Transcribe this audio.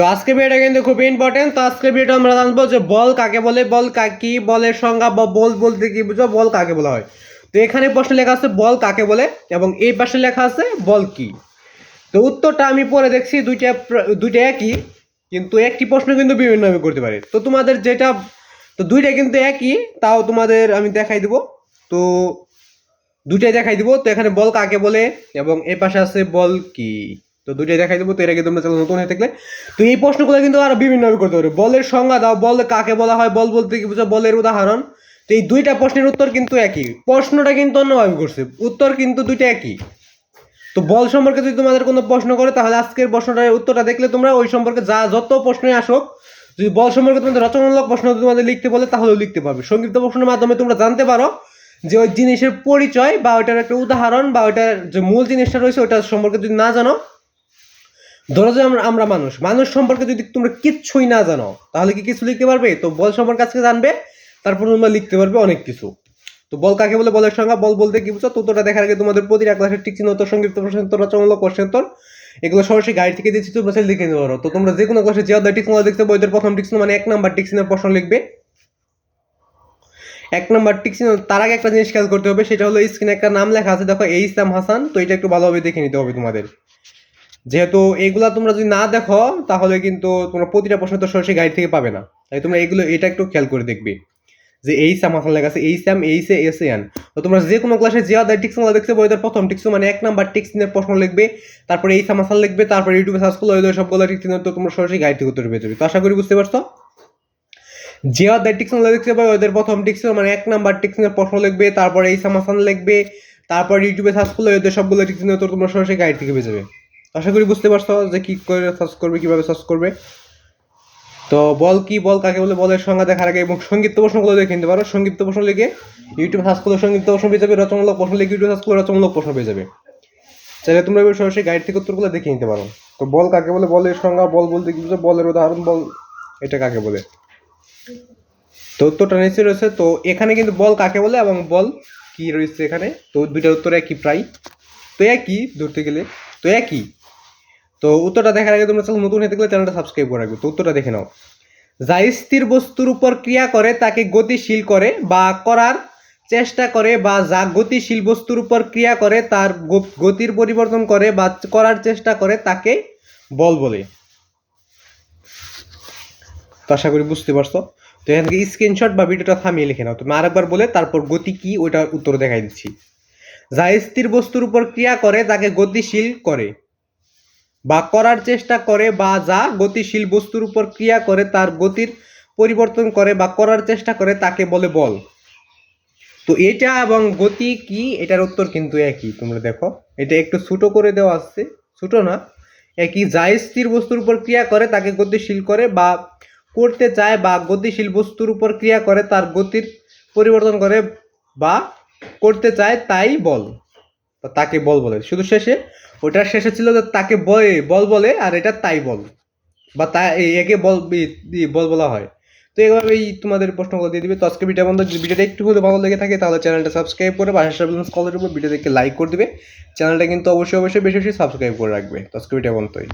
তো আজকে ভিডিওটা কিন্তু খুব ইম্পর্টেন্ট তো আজকে ভিডিওটা আমরা জানব যে বল কাকে বলে, বল কাকি বলের সংজ্ঞা বা বল বলতে কি বুঝো, বল কাকে বলা হয়? তো এখানে প্রশ্ন লেখা আছে, বল কাকে বলে? এবং এই পাশে লেখা আছে, বল কি? তো উত্তরটা আমি পরে দেখছি, দুইটা দুইটা একই, কিন্তু একটি প্রশ্ন কিন্তু বিভিন্নভাবে করতে পারে। তো তোমাদের যেটা তো দুইটা কিন্তু একই, তাও তোমাদের আমি দেখাই দিব। তো দুইটাই দেখাই দিব। তো এখানে বল কাকে বলে, এবং এই পাশে আছে বল কি? তো দুইটাই দেখাই দিব, তো এর আগে তোমরা চ্যানেল নতুন হয়ে থাকলে। তো এই প্রশ্নগুলো কিন্তু আরও বিভিন্নভাবে করতে পারে। বলের সংজ্ঞা দাও, বল কাকে বলা হয়, বল বলতে কি বুঝো বলের উদাহরণ। তো এই দুইটা প্রশ্নের উত্তর কিন্তু একই। প্রশ্নটা কিন্তু অন্যভাবে করছে, উত্তর কিন্তু দুইটা একই। তো বল সম্পর্কে যদি তোমাদের কোনো প্রশ্ন করে, তাহলে আজকের প্রশ্নটার উত্তরটা দেখলে তোমরা ওই সম্পর্কে যা, যত প্রশ্নই আসুক, যদি বল সম্পর্কে তোমাদের রচনামূলক প্রশ্ন তোমাদের লিখতে বলে, তাহলেও লিখতে পারবে। সংক্ষিপ্ত প্রশ্নের মাধ্যমে তোমরা জানতে পারো যে ওই জিনিসের পরিচয় বা ওইটার একটা উদাহরণ বা ওইটার যে মূল জিনিসটা রয়েছে ওইটা সম্পর্কে যদি না জানো ধরো যে আমরা আমরা মানুষ। মানুষ সম্পর্কে যদি তোমরা কিচ্ছুই না জানো, তাহলে কি কিছু লিখতে পারবে? তো বল সম্পর্কে আজকে জানবে, তারপর তোমরা লিখতে পারবে অনেক কিছু। তো বল কাকে বলে? বলের সংজ্ঞা, বল বলতে কি বুঝছ? তোটা দেখার আগে তোমাদের প্রতিটা ক্লাসের টিক চিহ্ন, উত্তর, সংক্ষিপ্ত প্রশ্ন, উত্তর রচনামূলক উত্তর। এগুলো সরাসরি গাইড থেকে দিচ্ছি, তোমরা সেটা লিখে নিতে পারো। তো তোমরা যে কোনো ক্লাসে যে অধ্যায় টিক দেখতে বইদের প্রথম চিহ্ন মানে এক নাম্বার চিহ্নের প্রশ্ন লিখবে। এক নাম্বার চিহ্ন, তার আগে একটা জিনিস খেয়াল করতে হবে, সেটা হলো স্ক্রিনে একটা নাম লেখা আছে, দেখো এই ইসলাম হাসান, তো এটা একটু ভালোভাবে দেখে নিতে হবে তোমাদের। যেহেতু এগুলা তোমরা যদি না দেখো, তাহলে কিন্তু তোমরা প্রতিটা প্রশ্ন তো সরাসরি গাইড থেকে পাবে না। তাই তোমরা এগুলো, এটা একটু খেয়াল করে দেখবে যে এই স্যাম হাসান লেখা আছে, এই স্যাম এই সে এস এন তো তোমরা যে কোনো ক্লাসে যে আদার টিক্স দেখতে পাবো প্রথম টিক্স মানে এক নাম্বার টিক্স নিয়ে প্রশ্ন লিখবে, তারপরে এই স্যাম হাসান লিখবে, তারপরে ইউটিউবে সার্চ করলে ওদের সবগুলো টিক্স তো তোমরা সরাসরি গাইড থেকে উত্তর পেয়ে যাবে। তো আশা করি বুঝতে পারছ? যে আদার টিক্স দেখতে পাবো ওদের প্রথম টিক্স মানে এক নাম্বার টিক্স নিয়ে প্রশ্ন লিখবে, তারপরে এই স্যাম হাসান লিখবে, তারপর ইউটিউবে সার্চ করলে ওদের সবগুলো টিক্স নিয়ে তোমরা সরাসরি গাইড থেকে পেয়ে যাবে। আশা করি বুঝতে পারছ যে কি করে সার্চ করবে, কীভাবে সার্চ করবে। তো বল কি, বল কাকে বলে, বলের সংজ্ঞা দেখার আগে এবং সংক্ষিপ্ত প্রশ্নগুলো দেখে নিতে পারো। সংক্ষিপ্ত প্রশ্ন লিখে ইউটিউব সার্চ করলে সংক্ষিপ্ত প্রশ্ন পেয়ে যাবে, রচনামূলক প্রশ্ন লিখে ইউটিউব সার্চ করলে রচনামূলক প্রশ্ন পেয়ে যাবে। চাইলে তোমরা এবার সরাসরি গাইড থেকে উত্তরগুলো দেখে নিতে পারো। তো বল কাকে বলে, বলের সংজ্ঞা, বল বলতে কি বুঝো, বলের উদাহরণ, বল এটা কাকে বলে? তো উত্তরটা নিশ্চয়ই রয়েছে। তো এখানে কিন্তু বল কাকে বলে এবং বল কি রয়েছে এখানে? তো দুইটার উত্তর একই প্রায়। তো একই, ধরতে গেলে। তো একই। তো উত্তরটা দেখার আগে তোমরা নতুন হয়ে থাকলে চ্যানেলটা সাবস্ক্রাইব করে রাখবে। তো উত্তরটা দেখে নাও। যা স্থির বস্তুর উপর ক্রিয়া করে, তাকে গতিশীল করে বা করার চেষ্টা করে বা যা গতিশীল বস্তুর উপর ক্রিয়া করে, তার গতির পরিবর্তন করে বা করার চেষ্টা করে, তাকে বল বলে। তো আশা করি বুঝতে পারছ। তো এখান থেকে স্ক্রিনশট বা ভিডিওটা থামিয়ে লিখে নাও। তুমি আরেকবার বলে, তারপর গতি কি ওইটা উত্তর দেখাই দিচ্ছি। যা স্থির বস্তুর উপর ক্রিয়া করে, তাকে গতিশীল করে। বা করার চেষ্টা করে বা যা গতিশীল বস্তুর উপর ক্রিয়া করে তার গতির পরিবর্তন করে বা করার চেষ্টা করে তাকে বলে বল। তো এটা এবং গতি কি, এটার উত্তর কিন্তু একই। তোমরা দেখো, এটা একটু ছোটো করে দেওয়া আছে, ছোটো না। একই, যা স্থির বস্তুর উপর ক্রিয়া করে তাকে গতিশীল করে বা করতে চায় বা গতিশীল বস্তুর উপর ক্রিয়া করে তার গতির পরিবর্তন করে বা করতে চায়, তাই বল। তাকে বল বলে। শুধু শেষে? ওটার শেষে ছিল যে তাকে বল বল বলে আর এটা তাই বল। বা তা একে বল বল বলা হয়। তো এইভাবেই তোমাদের প্রশ্নগুলো দিয়ে দিবে। তো আজকে ভিডিও বন্ধ। যদি ভিডিওটা একটু হলে ভালো লেগে থাকে, তাহলে চ্যানেলটা সাবস্ক্রাইব করে পাশে কলের উপর ভিডিও দেখে লাইক করে দেবে। চ্যানেলটা কিন্তু অবশ্যই অবশ্যই বেশি বেশি সাবস্ক্রাইব করে রাখবে। তো আজকে ভিডিও বন্ধই।